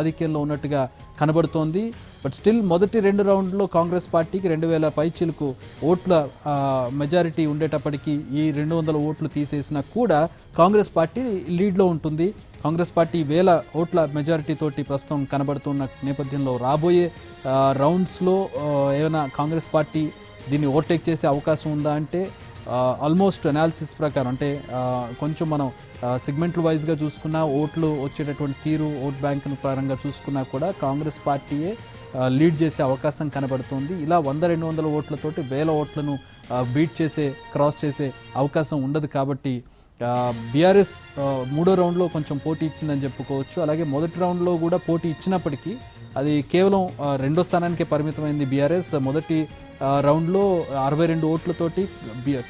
ఆధిక్యంలో ఉన్నట్టుగా కనబడుతోంది. బట్ స్టిల్ మొదటి రెండు రౌండ్లో కాంగ్రెస్ పార్టీకి రెండు వేల పైచీలకు ఓట్ల మెజారిటీ ఉండేటప్పటికీ ఈ రెండు వందల ఓట్లు తీసేసినా కూడా కాంగ్రెస్ పార్టీ లీడ్లో ఉంటుంది. కాంగ్రెస్ పార్టీ వేల ఓట్ల మెజారిటీ తోటి ప్రస్తుతం కనబడుతున్న నేపథ్యంలో రాబోయే రౌండ్స్లో ఏమైనా కాంగ్రెస్ పార్టీ దీన్ని ఓవర్టేక్ చేసే అవకాశం ఉందా అంటే Uh, ఆల్మోస్ట్ అనాలిసిస్ ప్రకారం అంటే uh, కొంచెం మనం uh, సిగ్మెంట్ల వైజ్గా చూసుకున్నా ఓట్లు వచ్చేటటువంటి తీరు ఓట్ బ్యాంక్ పరంగా చూసుకున్నా కూడా కాంగ్రెస్ పార్టీయే లీడ్ చేసే అవకాశం కనబడుతుంది. ఇలా వంద రెండు వందల ఓట్లతోటి వేల ఓట్లను బీట్ చేసే క్రాస్ చేసే అవకాశం ఉండదు కాబట్టి బీఆర్ఎస్ మూడో రౌండ్లో కొంచెం పోటీ ఇచ్చిందని చెప్పుకోవచ్చు. అలాగే మొదటి రౌండ్లో కూడా పోటీ ఇచ్చినప్పటికీ అది కేవలం రెండో స్థానానికే పరిమితమైంది బీఆర్ఎస్. మొదటి రౌండ్లో అరవై రెండు ఓట్లతోటి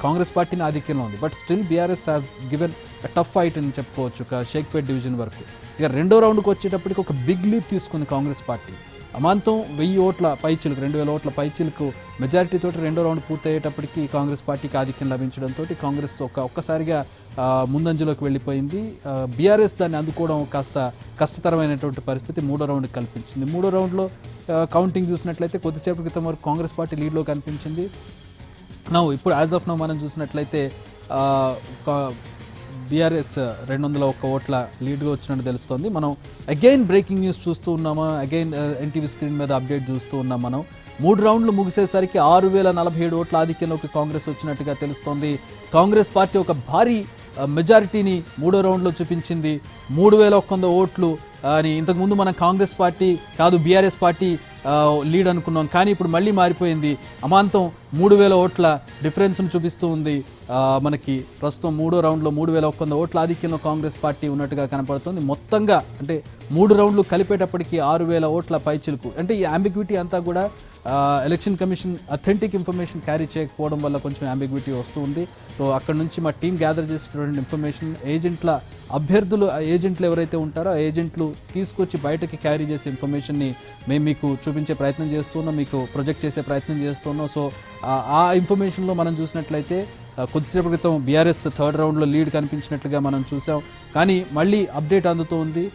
కాంగ్రెస్ పార్టీని ఆధిక్యంలో ఉంది. But still BRS have given tough fight అని చెప్పుకోవచ్చు ఒక షేక్పేట్ డివిజన్ వరకు. ఇక రెండో రౌండ్కి వచ్చేటప్పటికి ఒక బిగ్ లీప్ తీసుకుంది కాంగ్రెస్ పార్టీ. అమాంతం వెయ్యి ఓట్ల పైచిలకు రెండు వేల ఓట్ల పైచిలకు మెజారిటీ తోటి రెండో రౌండ్ పూర్తయ్యేటప్పటికి కాంగ్రెస్ పార్టీకి ఆధిక్యం లభించడంతో కాంగ్రెస్ ఒక ఒక్కసారిగా ముందంజలోకి వెళ్ళిపోయింది. బీఆర్ఎస్ దాన్ని అందుకోవడం కాస్త కష్టతరమైనటువంటి పరిస్థితి మూడో రౌండ్ కల్పించింది. మూడో రౌండ్లో కౌంటింగ్ చూసినట్లయితే కొద్దిసేపటి క్రితం వరకు కాంగ్రెస్ పార్టీ లీడ్లో కనిపించింది. నా ఇప్పుడు యాజ్ ఆఫ్ నౌ మనం చూసినట్లయితే బీఆర్ఎస్ రెండు వందల ఒక్క ఓట్ల లీడ్గా వచ్చినట్టు తెలుస్తోంది. మనం అగైన్ బ్రేకింగ్ న్యూస్ చూస్తూ ఉన్నాము? అగైన్ ఎన్టీవీ స్క్రీన్ మీద అప్డేట్ చూస్తూ ఉన్నాం మనం. మూడు రౌండ్లు ముగిసేసరికి ఆరు వేల నలభై ఏడు ఓట్ల ఆధిక్యంలోకి కాంగ్రెస్ వచ్చినట్టుగా తెలుస్తోంది. కాంగ్రెస్ పార్టీ ఒక భారీ మెజారిటీని మూడో రౌండ్లో చూపించింది. మూడు వేల ఒక్క వంద ఓట్లు అని ఇంతకుముందు మనం కాంగ్రెస్ పార్టీ కాదు బీఆర్ఎస్ పార్టీ లీడ్ అనుకున్నాం. కానీ ఇప్పుడు మళ్ళీ మారిపోయింది. అమాంతం మూడు వేల ఓట్ల డిఫరెన్స్ను చూపిస్తూ ఉంది. మనకి ప్రస్తుతం మూడో రౌండ్లో మూడు వేల ఒక్క వంద ఓట్ల ఆధిక్యంలో కాంగ్రెస్ పార్టీ ఉన్నట్టుగా కనపడుతుంది. మొత్తంగా అంటే మూడు రౌండ్లు కలిపేటప్పటికి ఆరు వేల ఓట్ల పైచిలుకు. అంటే ఈ అంబిగ్విటీ అంతా కూడా election commission authentic information carry చేయకపోవడం వల్ల కొంచెం అంబిగ్విటీ వస్తూ ఉంది. సో అక్కడ నుంచి మా టీం గ్యాదర్ చేసినటువంటి ఇన్ఫర్మేషన్ ఏజెంట్ల అభ్యర్థులు ఏజెంట్లు ఎవరైతే ఉంటారో ఆ ఏజెంట్లు తీసుకొచ్చి బయటకి క్యారీ చేసే ఇన్ఫర్మేషన్ని మేము మీకు చూపించే ప్రయత్నం చేస్తున్నాం మీకు ప్రొజెక్ట్ చేసే ప్రయత్నం చేస్తున్నాం సో ఆ- ఇన్ఫర్మేషన్లో మనం చూసినట్లయితే కొద్దిసేపు క్రితం బీఆర్ఎస్ థర్డ్ రౌండ్లో లీడ్ కనిపించినట్లుగా మనం చూసాం. కానీ మళ్ళీ అప్డేట్ అందుతూ ఉంది.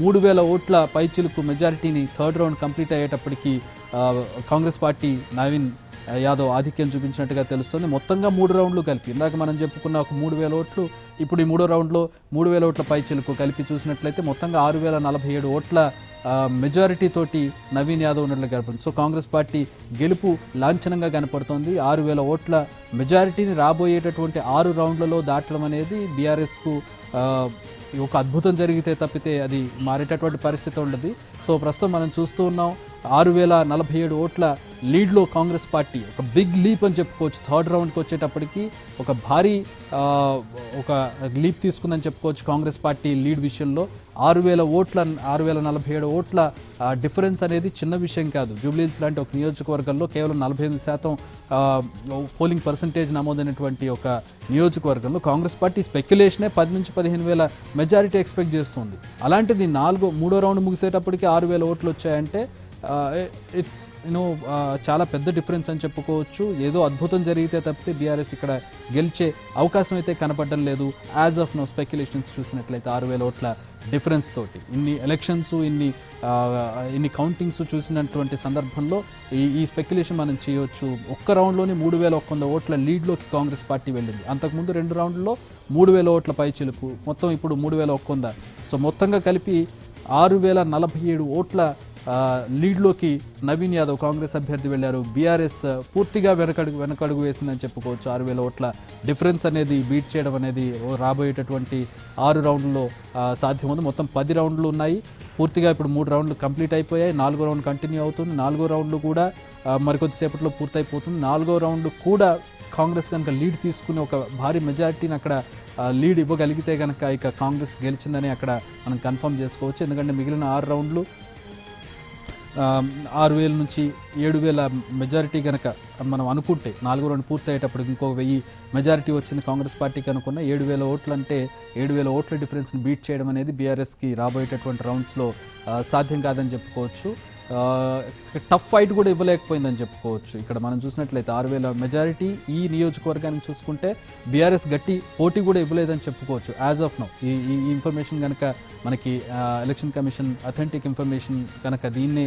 మూడు వేల ఓట్ల పైచిలుకు మెజారిటీని థర్డ్ రౌండ్ కంప్లీట్ అయ్యేటప్పటికీ కాంగ్రెస్ పార్టీ నవీన్ యాదవ్ ఆధిక్యం చూపించినట్టుగా తెలుస్తుంది. మొత్తంగా మూడు రౌండ్లు కలిపి ఇందాక మనం చెప్పుకున్న ఒక మూడు వేల ఓట్లు ఇప్పుడు ఈ మూడో రౌండ్లో మూడు వేల ఓట్ల పైచిలుకు కలిపి చూసినట్లయితే మొత్తంగా ఆరు వేల నలభై ఏడు ఓట్ల మెజారిటీతోటి మెజారిటీ తోటి నవీన్ యాదవ్ ఉన్నట్లు కనపడుతుంది. సో కాంగ్రెస్ పార్టీ గెలుపు లాంఛనంగా కనపడుతోంది. ఆరు వేల ఓట్ల మెజారిటీని రాబోయేటటువంటి ఆరు రౌండ్లలో దాటడం అనేది బీఆర్ఎస్కు ఒక అద్భుతం జరిగితే తప్పితే అది మారేటటువంటి పరిస్థితి ఉండదు. సో ప్రస్తుతం మనం చూస్తూ ఉన్నాం. ఆరు వేల నలభై ఏడు ఓట్ల లీడ్లో కాంగ్రెస్ పార్టీ. ఒక బిగ్ లీప్ అని చెప్పుకోవచ్చు. థర్డ్ రౌండ్కి వచ్చేటప్పటికి ఒక భారీ ఒక లీప్ తీసుకుందని చెప్పుకోవచ్చు కాంగ్రెస్ పార్టీ లీడ్ విషయంలో. ఆరు వేల ఓట్ల ఆరు వేల నలభై ఏడు ఓట్ల డిఫరెన్స్ అనేది చిన్న విషయం కాదు. జూబ్లీహిల్స్ లాంటి ఒక నియోజకవర్గంలో కేవలం నలభై ఎనిమిది శాతం పోలింగ్ పర్సంటేజ్ నమోదైనటువంటి ఒక నియోజకవర్గంలో కాంగ్రెస్ పార్టీ స్పెక్యులేషనే పది నుంచి పదిహేను వేల మెజారిటీ ఎక్స్పెక్ట్ చేస్తుంది. అలాంటిది నాలుగో మూడో రౌండ్ ముగిసేటప్పటికి ఆరు వేల ఓట్లు వచ్చాయంటే ఇట్స్ యూనో చాలా పెద్ద డిఫరెన్స్ అని చెప్పుకోవచ్చు. ఏదో అద్భుతం జరిగితే తప్పితే బీఆర్ఎస్ ఇక్కడ గెలిచే అవకాశం అయితే కనపడడం లేదు. యాజ్ ఆఫ్ నో స్పెక్యులేషన్స్ చూసినట్లయితే ఆరు వేల ఓట్ల డిఫరెన్స్ తోటి. ఇన్ని ఎలక్షన్స్ ఇన్ని ఇన్ని కౌంటింగ్స్ చూసినటువంటి సందర్భంలో ఈ ఈ స్పెక్యులేషన్ మనం చేయొచ్చు. ఒక్క రౌండ్లోనే మూడు వేల ఒక్క వంద ఓట్ల లీడ్లోకి కాంగ్రెస్ పార్టీ వెళ్ళింది. అంతకుముందు రెండు రౌండ్లో మూడు వేల ఓట్ల పై చిలుపు మొత్తం ఇప్పుడు మూడు వేల ఒక్క వంద. సో మొత్తంగా కలిపి ఆరు వేల నలభై ఏడు ఓట్ల లీడ్లోకి నవీన్ యాదవ్ కాంగ్రెస్ అభ్యర్థి వెళ్ళారు. బీఆర్ఎస్ పూర్తిగా వెనకడుగు వెనకడుగు వేసిందని చెప్పుకోవచ్చు. ఆరు వేల ఓట్ల డిఫరెన్స్ అనేది బీట్ చేయడం అనేది రాబోయేటటువంటి ఆరు రౌండ్లలో సాధ్యం ఉంది మొత్తం పది రౌండ్లు ఉన్నాయి. పూర్తిగా ఇప్పుడు మూడు రౌండ్లు కంప్లీట్ అయిపోయాయి. నాలుగో రౌండ్ కంటిన్యూ అవుతుంది. నాలుగో రౌండ్లు కూడా మరికొద్దిసేపట్లో పూర్తయిపోతుంది. నాలుగో రౌండ్ కూడా కాంగ్రెస్ కనుక లీడ్ తీసుకుని ఒక భారీ మెజారిటీని అక్కడ లీడ్ ఇవ్వగలిగితే కనుక ఇక కాంగ్రెస్ గెలిచిందని అక్కడ మనం కన్ఫర్మ్ చేసుకోవచ్చు. ఎందుకంటే మిగిలిన ఆరు రౌండ్లు ఆరు వేల నుంచి ఏడు వేల మెజారిటీ కనుక మనం అనుకుంటే నాలుగు రెండు పూర్తయ్యేటప్పుడు ఇంకో వెయ్యి మెజారిటీ వచ్చింది కాంగ్రెస్ పార్టీకి అనుకున్న ఏడు వేల ఓట్లు అంటే ఏడు వేల ఓట్ల డిఫరెన్స్ని బీట్ చేయడం అనేది బీఆర్ఎస్కి రాబోయేటటువంటి రౌండ్స్లో సాధ్యం కాదని చెప్పుకోవచ్చు. టఫ్ ఫైట్ కూడా ఇవ్వలేకపోయిందని చెప్పుకోవచ్చు. ఇక్కడ మనం చూసినట్లయితే ఆరు వేల మెజారిటీ ఈ నియోజకవర్గానికి చూసుకుంటే బీఆర్ఎస్ గట్టి పోటీ కూడా ఇవ్వలేదని చెప్పుకోవచ్చు. యాజ్ ఆఫ్ నౌ ఈ ఈ ఇన్ఫర్మేషన్ కనుక మనకి ఎలక్షన్ కమిషన్ అథెంటిక్ ఇన్ఫర్మేషన్ కనుక దీన్ని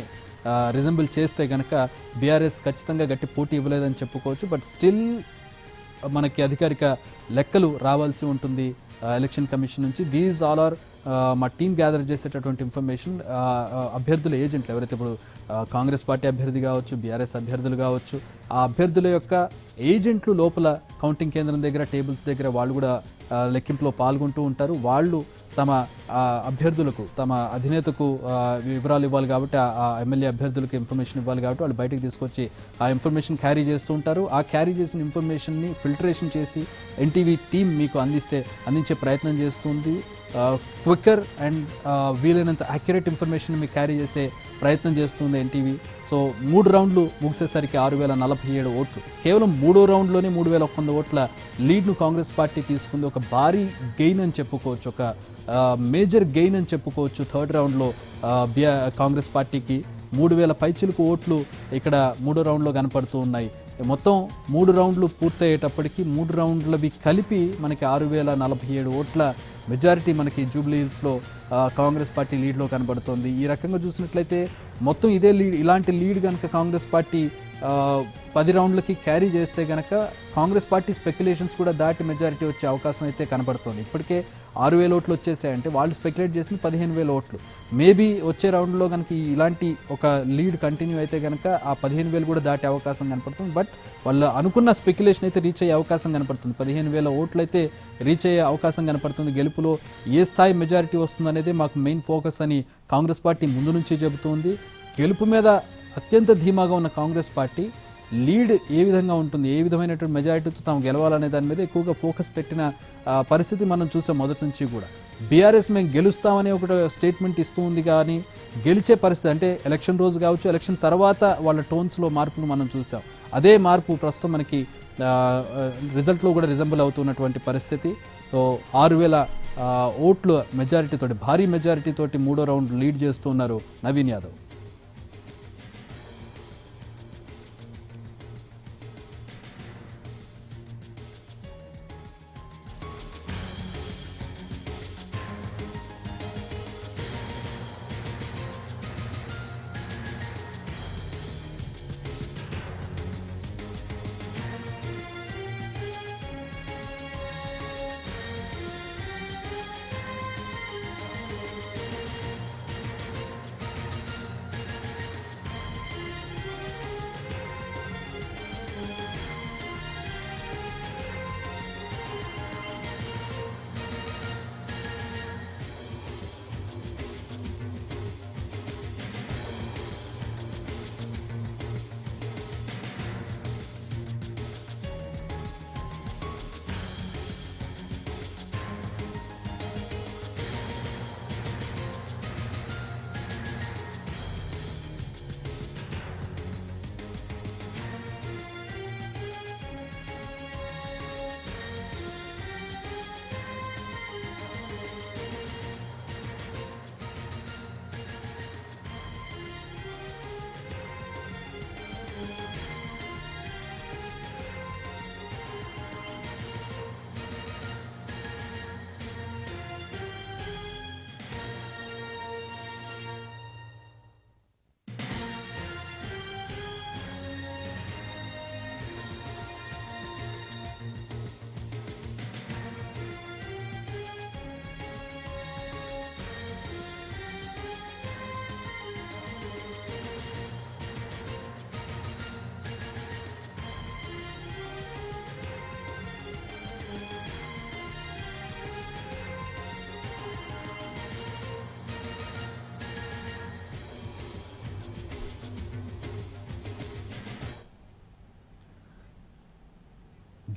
రిజంబుల్ చేస్తే కనుక బీఆర్ఎస్ ఖచ్చితంగా గట్టి పోటీ ఇవ్వలేదని చెప్పుకోవచ్చు. బట్ స్టిల్ మనకి అధికారిక లెక్కలు రావాల్సి ఉంటుంది ఎలక్షన్ కమిషన్ నుంచి. దీస్ ఆల్ ఆర్ మా టీం గ్యాదర్ చేసేటటువంటి ఇన్ఫర్మేషన్ అభ్యర్థుల ఏజెంట్లు ఎవరైతే ఇప్పుడు కాంగ్రెస్ పార్టీ అభ్యర్థి కావచ్చు బీఆర్ఎస్ అభ్యర్థులు కావచ్చు ఆ అభ్యర్థుల యొక్క ఏజెంట్లు లోపల కౌంటింగ్ కేంద్రం దగ్గర టేబుల్స్ దగ్గర వాళ్ళు కూడా లెక్కింపులో పాల్గొంటూ ఉంటారు. వాళ్ళు తమ అభ్యర్థులకు తమ అధినేతకు వివరాలు ఇవ్వాలి కాబట్టి ఆ- ఆ ఎమ్మెల్యే అభ్యర్థులకు ఇన్ఫర్మేషన్ ఇవ్వాలి కాబట్టి వాళ్ళు బయటకు తీసుకొచ్చి ఆ ఇన్ఫర్మేషన్ క్యారీ చేస్తూ ఉంటారు. ఆ క్యారీ చేసిన ఇన్ఫర్మేషన్ని ఫిల్టరేషన్ చేసి ఎన్టీవీ టీం మీకు అందిస్తే అందించే ప్రయత్నం చేస్తుంది. క్విక్కర్ అండ్ వీలైనంత యాక్యురేట్ ఇన్ఫర్మేషన్ మీకు క్యారీ చేసే ప్రయత్నం చేస్తుంది ఎన్టీవీ. సో మూడు రౌండ్లు ముగిసేసరికి ఆరు వేల నలభై ఏడు ఓట్లు. కేవలం మూడో రౌండ్లోనే మూడు వేల ఒక్క వంద ఓట్ల లీడ్ను కాంగ్రెస్ పార్టీ తీసుకుంది. ఒక భారీ గెయిన్ అని చెప్పుకోవచ్చు ఒక మేజర్ గెయిన్ అని చెప్పుకోవచ్చు థర్డ్ రౌండ్లో బిఆ కాంగ్రెస్ పార్టీకి. మూడు వేల పైచిలకు ఓట్లు ఇక్కడ మూడో రౌండ్లో కనపడుతూ ఉన్నాయి. మొత్తం మూడు రౌండ్లు పూర్తయ్యేటప్పటికి మూడు రౌండ్లవి కలిపి మనకి ఆరు వేల నలభై ఏడు ఓట్ల మెజారిటీ మనకి జూబ్లీ హిల్స్లో కాంగ్రెస్ పార్టీ లీడ్లో కనబడుతోంది. ఈ రకంగా చూసినట్లయితే మొత్తం ఇదే లీడ్ ఇలాంటి లీడ్ కనుక కాంగ్రెస్ పార్టీ పది రౌండ్లకి క్యారీ చేస్తే కనుక కాంగ్రెస్ పార్టీ స్పెక్యులేషన్స్ కూడా దాటి మెజారిటీ వచ్చే అవకాశం అయితే కనబడుతోంది. ఇప్పటికే ఆరు వేల ఓట్లు వచ్చేసాయంటే వాళ్ళు స్పెక్యులేట్ చేసింది పదిహేను వేల ఓట్లు. మేబీ వచ్చే రౌండ్లో కనుక ఇలాంటి ఒక లీడ్ కంటిన్యూ అయితే కనుక ఆ పదిహేను వేలు కూడా దాటే అవకాశం కనపడుతుంది. బట్ వాళ్ళు అనుకున్న స్పెక్యులేషన్ అయితే రీచ్ అయ్యే అవకాశం కనపడుతుంది. పదిహేను వేల ఓట్లు అయితే రీచ్ అయ్యే అవకాశం కనపడుతుంది. గెలుపులో ఏ స్థాయి మెజారిటీ వస్తుంది అనేది మాకు మెయిన్ ఫోకస్ అని కాంగ్రెస్ పార్టీ ముందు నుంచి చెబుతోంది. గెలుపు మీద అత్యంత ధీమాగా ఉన్న కాంగ్రెస్ పార్టీ లీడ్ ఏ విధంగా ఉంటుంది ఏ విధమైనటువంటి మెజారిటీతో తాము గెలవాలనే దాని మీద ఎక్కువగా ఫోకస్ పెట్టిన పరిస్థితి మనం చూసాం మొదటి నుంచి కూడా. బీఆర్ఎస్ మేము గెలుస్తామని ఒక స్టేట్మెంట్ ఇస్తూ ఉంది కానీ గెలిచే పరిస్థితి అంటే ఎలక్షన్ రోజు కావచ్చు ఎలక్షన్ తర్వాత వాళ్ళ టోన్స్లో మార్పును మనం చూసాం. అదే మార్పు ప్రస్తుతం మనకి రిజల్ట్లో కూడా రిజంబుల్ అవుతున్నటువంటి పరిస్థితి. సో ఆరు వేల ఓట్లు ఓట్ల మెజారిటీతోటి భారీ మెజారిటీతోటి మూడో రౌండ్ లీడ్ చేస్తున్నారు నవీన్ యాదవ్.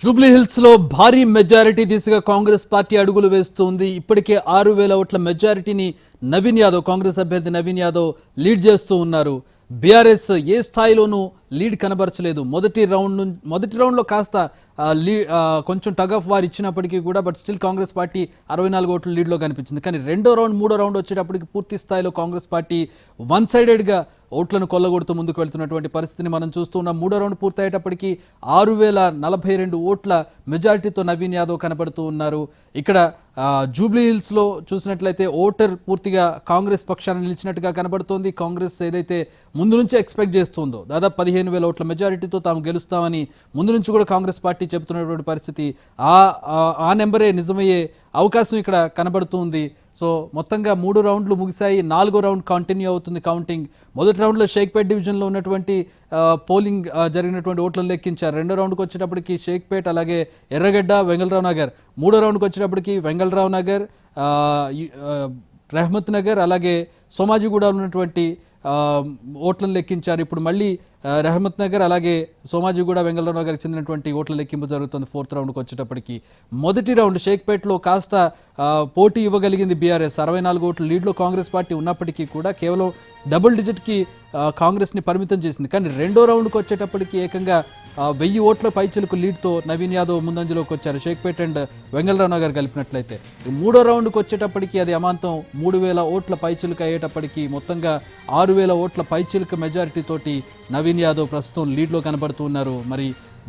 జూబ్లీహిల్స్లో భారీ మెజారిటీ దిశగా కాంగ్రెస్ పార్టీ అడుగులు వేస్తోంది. ఇప్పటికే ఆరు వేల ఓట్ల మెజారిటీని నవీన్ యాదవ్ కాంగ్రెస్ అభ్యర్థి నవీన్ యాదవ్ లీడ్ చేస్తూ ఉన్నారు. బీఆర్ఎస్ ఏ స్థాయిలోనూ లీడ్ కనబరచలేదు. మొదటి రౌండ్ నుంచి మొదటి రౌండ్లో కాస్త లీ కొంచెం టగ్ ఆఫ్ వార్ ఇచ్చినప్పటికీ కూడా బట్ స్టిల్ కాంగ్రెస్ పార్టీ అరవై నాలుగు ఓట్ల లీడ్లో కనిపించింది. కానీ రెండో రౌండ్ మూడో రౌండ్ వచ్చేటప్పటికి పూర్తి స్థాయిలో కాంగ్రెస్ పార్టీ వన్ సైడెడ్గా ఓట్లను కొల్లగొడుతూ ముందుకు వెళ్తున్నటువంటి పరిస్థితిని మనం చూస్తున్నాం మూడో రౌండ్ పూర్తయ్యేటప్పటికీ ఆరు వేల నలభై రెండు ఓట్ల మెజారిటీతో నవీన్ యాదవ్ కనబడుతూ ఉన్నారు. ఇక్కడ జూబ్లీ హిల్స్లో చూసినట్లయితే ఓటర్ పూర్తిగా కాంగ్రెస్ పక్షాన్ని నిలిచినట్టుగా కనబడుతోంది. కాంగ్రెస్ ఏదైతే ముందు నుంచే ఎక్స్పెక్ట్ చేస్తుందో దాదాపు పదిహేను వేల ఓట్ల మెజారిటీతో తాము గెలుస్తామని ముందు నుంచి కూడా కాంగ్రెస్ పార్టీ చెబుతున్నటువంటి పరిస్థితి ఆ- ఆ నెంబరే నిజమయ్యే అవకాశం ఇక్కడ కనబడుతుంది. సో మొత్తంగా మూడు రౌండ్లు ముగిశాయి. నాలుగో రౌండ్ కంటిన్యూ అవుతుంది కౌంటింగ్ మొదటి రౌండ్లో షేక్పేట్ డివిజన్లో ఉన్నటువంటి పోలింగ్ జరిగినటువంటి ఓట్లను లెక్కించారు. రెండో రౌండ్కి వచ్చేటప్పటికి షేక్పేట్ అలాగే ఎర్రగడ్డ వెంగళరావు నగర్. మూడో రౌండ్కి వచ్చేటప్పటికి వెంగళరావు నగర్ రెహమత్ నగర్ అలాగే సోమాజిగూడ ఉన్నటువంటి ఓట్లను లెక్కించారు. ఇప్పుడు మళ్ళీ రెహమత్ నగర్ అలాగే సోమాజిగూడ వెంగళరావు నగర్కి చెందినటువంటి ఓట్ల లెక్కింపు జరుగుతుంది. ఫోర్త్ రౌండ్కి వచ్చేటప్పటికి మొదటి రౌండ్ షేక్పేట్లో కాస్త పోటీ ఇవ్వగలిగింది బీఆర్ఎస్. అరవై నాలుగు ఓట్ల లీడ్లో కాంగ్రెస్ పార్టీ ఉన్నప్పటికీ కూడా కేవలం డబుల్ డిజిట్కి కాంగ్రెస్ని పరిమితం చేసింది. కానీ రెండో రౌండ్కి వచ్చేటప్పటికి ఏకంగా వెయ్యి ఓట్ల పైచలకు లీడ్తో నవీన్ యాదవ్ ముందంజలోకి వచ్చారు. షేక్పేట్ అండ్ వెంగళరావు నగర్ కలిపినట్లయితే మూడో రౌండ్కి వచ్చేటప్పటికి అది అమాంతం మూడు వేల ఓట్ల పైచలకు అయ్యేటప్పటికి మొత్తంగా ఆరు వేల ఓట్ల పైచలకు మెజారిటీ తోటి నవీన్ యాదవ్ ప్రస్తుతం లీడ్లో కనబడుతూ ఉన్నారు మరి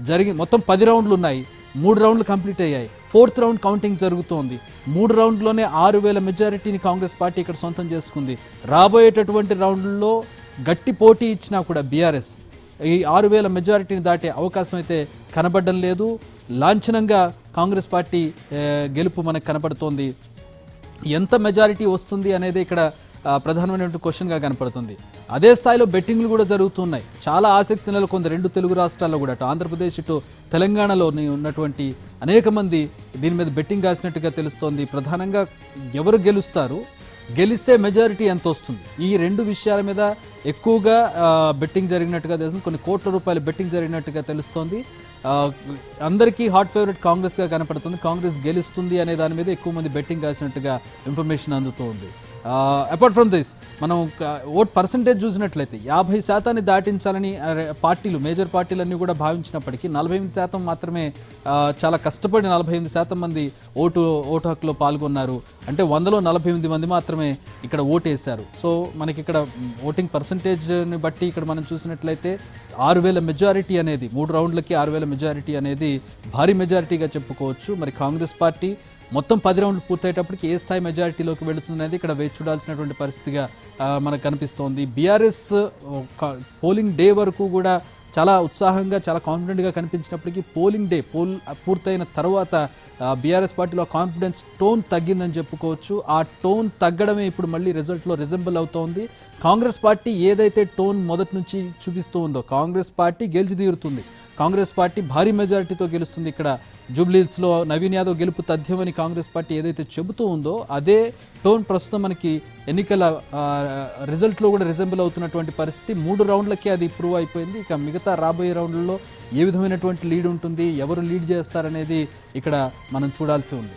జరిగి మొత్తం పది రౌండ్లు ఉన్నాయి మూడు రౌండ్లు కంప్లీట్ అయ్యాయి. ఫోర్త్ రౌండ్ కౌంటింగ్ జరుగుతోంది. మూడు రౌండ్లోనే ఆరు వేల మెజారిటీని కాంగ్రెస్ పార్టీ ఇక్కడ సొంతం చేసుకుంది. రాబోయేటటువంటి రౌండ్లలో గట్టి పోటీ ఇచ్చినా కూడా బీఆర్ఎస్ ఈ ఆరు వేల మెజారిటీని దాటే అవకాశం అయితే కనబడడం లేదు. లాంఛనంగా కాంగ్రెస్ పార్టీ గెలుపు మనకు కనబడుతోంది. ఎంత మెజారిటీ వస్తుంది అనేది ఇక్కడ ప్రధానమైనటువంటి క్వశ్చన్గా కనపడుతుంది. అదే స్థాయిలో బెట్టింగ్లు కూడా జరుగుతున్నాయి. చాలా ఆసక్తి నెలకొంది రెండు తెలుగు రాష్ట్రాల్లో కూడా. అటు ఆంధ్రప్రదేశ్ ఇటు తెలంగాణలో ఉన్నటువంటి అనేక మంది దీని మీద బెట్టింగ్ కాసినట్టుగా తెలుస్తోంది. ప్రధానంగా ఎవరు గెలుస్తారు? గెలిస్తే మెజారిటీ ఎంత వస్తుంది? ఈ రెండు విషయాల మీద ఎక్కువగా బెట్టింగ్ జరిగినట్టుగా తెలుస్తుంది. కొన్ని కోట్ల రూపాయల బెట్టింగ్ జరిగినట్టుగా తెలుస్తోంది. అందరికీ హాట్ ఫేవరెట్ కాంగ్రెస్గా కనపడుతుంది. కాంగ్రెస్ గెలుస్తుంది అనే దాని మీద ఎక్కువ మంది బెట్టింగ్ కాసినట్టుగా ఇన్ఫర్మేషన్ అందుతోంది. అపార్ట్ ఫ్రమ్ దిస్ మనం ఓట్ పర్సంటేజ్ చూసినట్లయితే యాభై శాతాన్ని దాటించాలని పార్టీలు మేజర్ పార్టీలన్నీ కూడా భావించినప్పటికీ నలభై ఎనిమిది శాతం మాత్రమే చాలా కష్టపడి నలభై ఎనిమిది శాతం మంది ఓటు ఓటు హక్కులో పాల్గొన్నారు. అంటే వందలో నలభై ఎనిమిది మంది మాత్రమే ఇక్కడ ఓటేశారు. సో మనకి ఇక్కడ ఓటింగ్ పర్సంటేజ్ని బట్టి ఇక్కడ మనం చూసినట్లయితే ఆరు వేల మెజారిటీ అనేది మూడు రౌండ్లకి ఆరు వేల మెజారిటీ అనేది భారీ మెజారిటీగా చెప్పుకోవచ్చు. మరి కాంగ్రెస్ పార్టీ మొత్తం పది రౌండ్లు పూర్తయ్యేటప్పటికి ఏ స్థాయి మెజారిటీలోకి వెళుతుందనేది ఇక్కడ వేచి చూడాల్సినటువంటి పరిస్థితిగా మనకు కనిపిస్తోంది. బీఆర్ఎస్ పోలింగ్ డే వరకు కూడా చాలా ఉత్సాహంగా చాలా కాన్ఫిడెంట్గా కనిపించినప్పటికీ పోలింగ్ డే పోల్ పూర్తయిన తర్వాత బీఆర్ఎస్ పార్టీలో కాన్ఫిడెన్స్ టోన్ తగ్గిందని చెప్పుకోవచ్చు. ఆ టోన్ తగ్గడమే ఇప్పుడు మళ్ళీ రిజల్ట్లో రిజంబుల్ అవుతోంది. కాంగ్రెస్ పార్టీ ఏదైతే టోన్ మొదటి నుంచి చూపిస్తూ ఉందో కాంగ్రెస్ పార్టీ గెలిచి తీరుతుంది కాంగ్రెస్ పార్టీ భారీ మెజారిటీతో గెలుస్తుంది. ఇక్కడ జూబ్లీహిల్స్లో నవీన్ యాదవ్ గెలుపు తథ్యమని కాంగ్రెస్ పార్టీ ఏదైతే చెబుతూ ఉందో అదే టోన్ ప్రస్తుతం మనకి ఎన్నికల రిజల్ట్లో కూడా రిజెంబుల్ అవుతున్నటువంటి పరిస్థితి. మూడు రౌండ్లకే అది ప్రూవ్ అయిపోయింది. ఇక మిగతా రాబోయే రౌండ్లలో ఏ విధమైనటువంటి లీడ్ ఉంటుంది ఎవరు లీడ్ చేస్తారనేది ఇక్కడ మనం చూడాల్సి ఉంది.